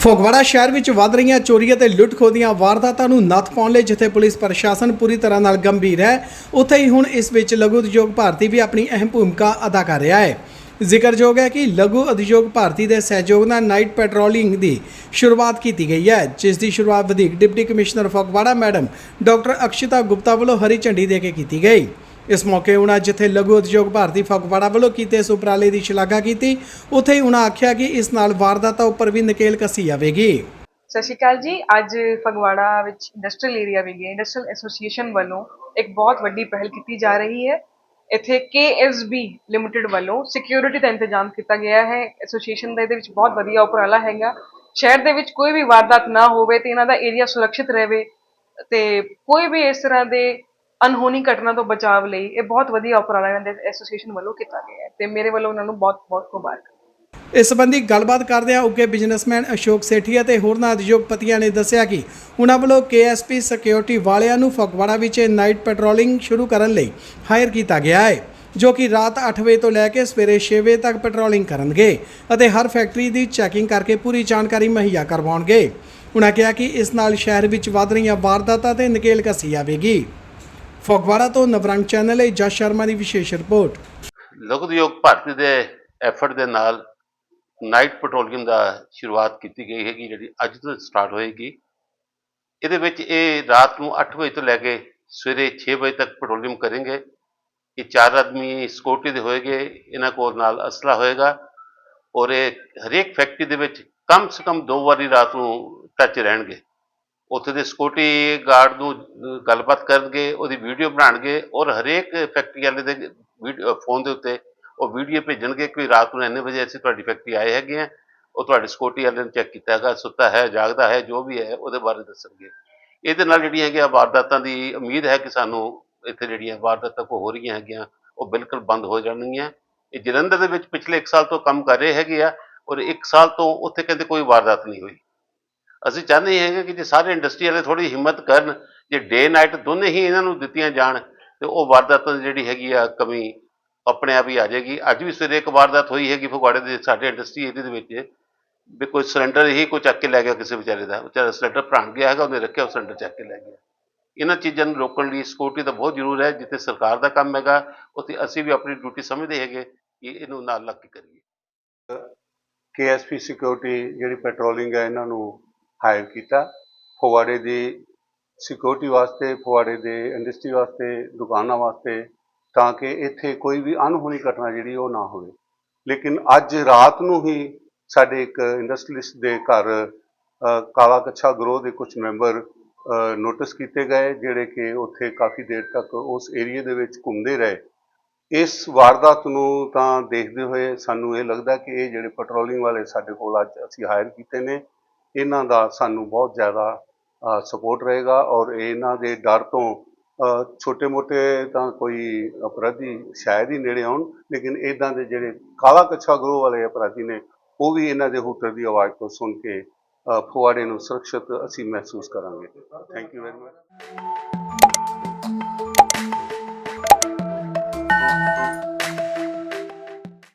ਫਗਵਾੜਾ ਸ਼ਹਿਰ ਵਿੱਚ ਵੱਧ ਰਹੀਆਂ ਚੋਰੀਆਂ ਤੇ ਲੁੱਟ-ਖੋਹ ਦੀਆਂ ਵਾਰਦਾਤਾਂ ਨੂੰ ਨੱਥ ਪਾਉਣ ਲਈ ਜਿੱਥੇ ਪੁਲਿਸ ਪ੍ਰਸ਼ਾਸਨ ਪੂਰੀ ਤਰ੍ਹਾਂ ਨਾਲ ਗੰਭੀਰ ਹੈ, ਉੱਥੇ ਹੀ ਹੁਣ ਇਸ ਵਿੱਚ ਲਘੂ ਉਦਯੋਗ ਭਾਰਤੀ ਵੀ ਆਪਣੀ ਅਹਿਮ ਭੂਮਿਕਾ ਅਦਾ ਕਰ ਰਿਹਾ ਹੈ। ਜ਼ਿਕਰਯੋਗ ਹੈ ਕਿ ਲਘੂ ਉਦਯੋਗ ਭਾਰਤੀ ਦੇ ਸਹਿਯੋਗ ਨਾਲ ਨਾਈਟ ਪੈਟਰੋਲਿੰਗ ਦੀ ਸ਼ੁਰੂਆਤ ਕੀਤੀ ਗਈ ਹੈ, ਜਿਸ ਦੀ ਸ਼ੁਰੂਆਤ ਵਧੀਕ deputy commissioner Phagwara madam doctor Akshita Gupta ਵੱਲੋਂ ਹਰੀ ਝੰਡੀ ਦੇ ਕੇ ਕੀਤੀ ਗਈ। ਇਸ ਮੌਕੇ ਉਹਨਾਂ ਜਿੱਥੇ ਲਘੂ ਉਦਯੋਗ ਭਾਰਤੀ ਫਗਵਾੜਾ ਵੱਲੋਂ ਕੀਤੇ ਇਸ ਉਪਰਾਲੇ ਦੀ ਸ਼ਲਾਘਾ ਕੀਤੀ, ਉੱਥੇ ਹੀ ਉਹਨਾਂ ਆਖਿਆ ਕਿ ਇਸ ਨਾਲ ਵਾਰਦਾਤਾਂ ਉੱਪਰ ਵੀ ਨਕੇਲ ਕੱਸੀ ਜਾਵੇਗੀ। ਸਤਿ ਸ਼੍ਰੀ ਅਕਾਲ ਜੀ, ਅੱਜ ਫਗਵਾੜਾ ਵਿੱਚ ਇੰਡਸਟਰੀਅਲ ਏਰੀਆ ਵਿਖੇ ਇੰਡਸਟਰੀਅਲ ਐਸੋਸੀਏਸ਼ਨ ਵੱਲੋਂ ਇੱਕ ਬਹੁਤ ਵੱਡੀ ਪਹਿਲ ਕੀਤੀ ਜਾ ਰਹੀ ਹੈ। ਇੱਥੇ KSB ਲਿਮਟਿਡ ਵੱਲੋਂ ਸਿਕਿਉਰਿਟੀ ਦਾ ਇੰਤਜ਼ਾਮ ਕੀਤਾ ਗਿਆ ਹੈ। ਐਸੋਸੀਏਸ਼ਨ ਦਾ ਇਹਦੇ ਵਿੱਚ ਬਹੁਤ ਵਧੀਆ ਉਪਰਾਲਾ ਹੈਗਾ। ਸ਼ਹਿਰ ਦੇ ਵਿੱਚ ਕੋਈ ਵੀ ਵਾਰਦਾਤ ਨਾ ਹੋਵੇ ਤੇ ਇਹਨਾਂ ਦਾ ਏਰੀਆ ਸੁਰੱਖਿਅਤ ਰਹੇ ਤੇ ਕੋਈ ਵੀ ਇਸ ਤਰ੍ਹਾਂ ਦੇ ਅਨਹੋਣੀ ਘਟਨਾ ਤੋਂ ਬਚਾਵ ਲਈ ਇਹ ਬਹੁਤ ਵਧੀਆ ਉਪਰਾਲਾ ਇਹਨਾਂ ਦੇ ਐਸੋਸੀਏਸ਼ਨ ਵੱਲੋਂ ਕੀਤਾ ਗਿਆ ਹੈ ਤੇ ਮੇਰੇ ਵੱਲੋਂ ਉਹਨਾਂ ਨੂੰ ਬਹੁਤ ਬਹੁਤ ਮੁਬਾਰਕ। ਇਸ ਸੰਬੰਧੀ ਗੱਲਬਾਤ ਕਰਦਿਆਂ ਉੱਘੇ ਬਿਜ਼ਨਸਮੈਨ ਅਸ਼ੋਕ ਸੇਠੀਆ ਤੇ ਹੋਰਨਾਂ ਉਦਯੋਗਪਤੀਆਂ ਨੇ ਦੱਸਿਆ ਕਿ ਉਹਨਾਂ ਵੱਲੋਂ KSP ਸਿਕਿਉਰਿਟੀ ਵਾਲਿਆਂ ਨੂੰ ਫਗਵਾੜਾ ਵਿੱਚ ਨਾਈਟ ਪੈਟਰੋਲਿੰਗ ਸ਼ੁਰੂ ਕਰਨ ਲਈ ਹਾਇਰ ਕੀਤਾ ਗਿਆ ਹੈ, ਜੋ ਕਿ ਰਾਤ 8 ਵਜੇ ਤੋਂ ਲੈ ਕੇ ਸਵੇਰੇ 6 ਵਜੇ ਤੱਕ ਪੈਟਰੋਲਿੰਗ ਕਰਨਗੇ ਅਤੇ ਹਰ ਫੈਕਟਰੀ ਦੀ ਚੈਕਿੰਗ ਕਰਕੇ ਪੂਰੀ ਜਾਣਕਾਰੀ ਮੁਹੱਈਆ ਕਰਵਾਉਣਗੇ। ਉਹਨਾਂ ਕਿਹਾ ਕਿ ਇਸ ਨਾਲ ਸ਼ਹਿਰ ਵਿੱਚ ਵੱਧ ਰਹੀਆਂ ਵਾਰਦਾਤਾਂ ਤੇ ਨਕੇਲ ਕੱਸੀ ਆਵੇਗੀ ਫਗਵਾੜਾ ਤੋਂ ਨਵਰੰਗ ਚੈਨਲ ਲਈ ਜਸ ਸ਼ਰਮਾ ਦੀ ਵਿਸ਼ੇਸ਼ ਰਿਪੋਰਟ। ਲਘੂ ਉਦਯੋਗ ਭਾਰਤੀ ਦੇ ਐਫਰਟ ਦੇ ਨਾਲ ਨਾਈਟ ਪੈਟਰੋਲਿੰਗ ਦਾ ਸ਼ੁਰੂਆਤ ਕੀਤੀ ਗਈ ਹੈਗੀ, ਜਿਹੜੀ ਅੱਜ ਤੋਂ ਸਟਾਰਟ ਹੋਏਗੀ। ਇਹਦੇ ਵਿੱਚ ਇਹ ਰਾਤ ਨੂੰ 8 ਵਜੇ ਤੋਂ ਲੈ ਕੇ ਸਵੇਰੇ 6 ਵਜੇ ਤੱਕ ਪੈਟਰੋਲਿੰਗ ਕਰਨਗੇ। ਇਹ ਚਾਰ ਆਦਮੀ ਸਿਕਿਉਰਿਟੀ ਦੇ ਹੋਏਗੇ, ਇਹਨਾਂ ਕੋਲ ਨਾਲ ਅਸਲਾ ਹੋਏਗਾ ਔਰ ਇਹ ਹਰੇਕ ਫੈਕਟਰੀ ਦੇ ਵਿੱਚ ਕਮ ਸੇ ਕਮ ਦੋ ਵਾਰੀ ਰਾਤ ਨੂੰ ਟੱਚ ਰਹਿਣਗੇ। ਉੱਥੇ ਦੇ ਸਿਕਿਉਰਿਟੀ ਗਾਰਡ ਨੂੰ ਗੱਲਬਾਤ ਕਰਨਗੇ, ਉਹਦੀ ਵੀਡੀਓ ਬਣਾਉਣਗੇ ਔਰ ਹਰੇਕ ਫੈਕਟਰੀ ਵਾਲੇ ਦੇ ਫੋਨ ਦੇ ਉੱਤੇ ਉਹ ਵੀਡੀਓ ਭੇਜਣਗੇ ਕਿ ਰਾਤ ਨੂੰ ਇੰਨੇ ਵਜੇ ਅਸੀਂ ਤੁਹਾਡੀ ਫੈਕਟਰੀ ਆਏ ਹੈਗੇ ਆ ਉਹ ਤੁਹਾਡੇ ਸਿਕਿਉਰਿਟੀ ਵਾਲੇ ਨੂੰ ਚੈੱਕ ਕੀਤਾ ਹੈਗਾ, ਸੁੱਤਾ ਹੈ, ਜਾਗਦਾ ਹੈ, ਜੋ ਵੀ ਹੈ, ਉਹਦੇ ਬਾਰੇ ਦੱਸਣਗੇ। ਇਹਦੇ ਨਾਲ ਜਿਹੜੀਆਂ ਹੈਗੀਆਂ ਵਾਰਦਾਤਾਂ ਦੀ ਉਮੀਦ ਹੈ ਕਿ ਸਾਨੂੰ ਇੱਥੇ ਜਿਹੜੀਆਂ ਵਾਰਦਾਤਾਂ ਕੋ ਹੋ ਰਹੀਆਂ ਹੈਗੀਆਂ, ਉਹ ਬਿਲਕੁਲ ਬੰਦ ਹੋ ਜਾਣਗੀਆਂ। ਇਹ ਜਲੰਧਰ ਦੇ ਵਿੱਚ ਪਿਛਲੇ 1 ਸਾਲ ਤੋਂ ਕੰਮ ਕਰ ਰਹੇ ਹੈਗੇ ਆ ਔਰ 1 ਸਾਲ ਤੋਂ ਉੱਥੇ ਕਹਿੰਦੇ ਕੋਈ ਵਾਰਦਾਤ ਨਹੀਂ ਹੋਈ। ਅਸੀਂ ਚਾਹੁੰਦੇ ਹੈਗੇ ਕਿ ਜੇ ਸਾਰੇ ਇੰਡਸਟਰੀ ਵਾਲੇ ਥੋੜੀ ਹਿੰਮਤ ਕਰਨ, ਜੇ ਡੇ ਨਾਈਟ ਦੋਨੇ ਹੀ ਇਹਨਾਂ ਨੂੰ ਦਿੱਤੀਆਂ ਜਾਣ, ਤੇ ਉਹ ਵਾਰਦਾਤਾਂ ਦੀ ਜਿਹੜੀ ਹੈਗੀ ਆ ਕਮੀ ਆਪਣੇ ਆਪ ਹੀ ਆ ਜਾਏਗੀ। ਅੱਜ ਵੀ ਸਵੇਰੇ ਇੱਕ ਵਾਰਦਾਤ ਹੋਈ ਹੈਗੀ ਫਗਵਾੜੇ ਦੇ ਸਾਡੇ ਇੰਡਸਟਰੀ ਏਰੀਆ ਦੇ ਵਿੱਚ, ਵੀ ਕੋਈ ਸਿਲੰਡਰ ਹੀ ਕੋਈ ਚੱਕ ਕੇ ਲੈ ਗਿਆ ਕਿਸੇ ਵਿਚਾਰੇ ਦਾ। ਵਿਚਾਰਾ ਸਿਲੰਡਰ ਭਰਾਣ ਗਿਆ ਹੈਗਾ, ਉਹਨੇ ਰੱਖਿਆ, ਉਹ ਸਿਲੰਡਰ ਚੱਕ ਕੇ ਲੈ ਗਿਆ। ਇਹਨਾਂ ਚੀਜ਼ਾਂ ਨੂੰ ਰੋਕਣ ਲਈ ਸਿਕਿਉਰਿਟੀ ਤਾਂ ਬਹੁਤ ਜ਼ਰੂਰ ਹੈ, ਜਿੱਥੇ ਸਰਕਾਰ ਦਾ ਕੰਮ ਹੈਗਾ, ਉੱਥੇ ਅਸੀਂ ਵੀ ਆਪਣੀ ਡਿਊਟੀ ਸਮਝਦੇ ਹੈਗੇ ਕਿ ਇਹਨੂੰ ਨਾਲ ਲੱਗ ਕੇ ਕਰੀਏ। ਕੇਐਸਪੀ ਸਿਕਿਉਰਿਟੀ ਜਿਹੜੀ ਪੈਟਰੋਲਿੰਗ ਹੈ, ਇਹਨਾਂ ਨੂੰ ਹਾਇਰ ਕੀਤਾ। ਫਗਵਾੜੇ ਦੀ ਸਿਕਿਉਰਿਟੀ ਵਾਸਤੇ ਫਗਵਾੜੇ ਦੇ ਇੰਡਸਟਰੀ ਵਾਸਤੇ, ਦੁਕਾਨਾਂ ਵਾਸਤੇ, ਤਾਂ ਕਿ ਇੱਥੇ ਕੋਈ ਵੀ ਅਣਹੋਣੀ ਘਟਨਾ ਜਿਹੜੀ ਉਹ ਨਾ ਹੋਵੇ। ਲੇਕਿਨ ਅੱਜ ਰਾਤ ਨੂੰ ਹੀ ਸਾਡੇ ਇੱਕ ਇੰਡਸਟਰੀਲਿਸਟ ਦੇ ਘਰ ਕਾਲਾ ਕੱਛਾ ਗਰੋਹ ਦੇ ਕੁਝ ਮੈਂਬਰ ਨੋਟਿਸ ਕੀਤੇ ਗਏ, ਜਿਹੜੇ ਕਿ ਉੱਥੇ ਕਾਫੀ ਦੇਰ ਤੱਕ ਉਸ ਏਰੀਆ ਦੇ ਵਿੱਚ ਘੁੰਮਦੇ ਰਹੇ। ਇਸ ਵਾਰਦਾਤ ਨੂੰ ਤਾਂ ਦੇਖਦੇ ਹੋਏ ਸਾਨੂੰ ਇਹ ਲੱਗਦਾ ਕਿ ਇਹ ਜਿਹੜੇ ਪੈਟਰੋਲਿੰਗ ਵਾਲੇ ਸਾਡੇ ਕੋਲ ਅੱਜ ਅਸੀਂ ਹਾਇਰ ਕੀਤੇ ਨੇ ਇਹਨਾਂ ਦਾ ਸਾਨੂੰ ਬਹੁਤ ਜ਼ਿਆਦਾ ਸਪੋਰਟ ਰਹੇਗਾ ਔਰ ਇਹਨਾਂ ਦੇ ਡਰ ਤੋਂ ਛੋਟੇ-ਮੋਟੇ ਤਾਂ ਕੋਈ ਅਪਰਾਧੀ ਸ਼ਾਇਦ ਹੀ ਨੇੜੇ ਆਉਣ, ਲੇਕਿਨ ਇਦਾਂ ਦੇ ਜਿਹੜੇ ਕਾਲਾ ਕੱਛਾ ਗਰੋਹ ਵਾਲੇ ਅਪਰਾਧੀ ਨੇ, ਉਹ ਵੀ ਇਹਨਾਂ ਦੇ ਹੂਟਰ ਦੀ ਆਵਾਜ਼ ਤੋਂ ਸੁਣ ਕੇ ਫੁਆੜੇ ਨੂੰ ਸੁਰੱਖਿਅਤ ਅਸੀਂ ਮਹਿਸੂਸ ਕਰਾਂਗੇ। Thank you very much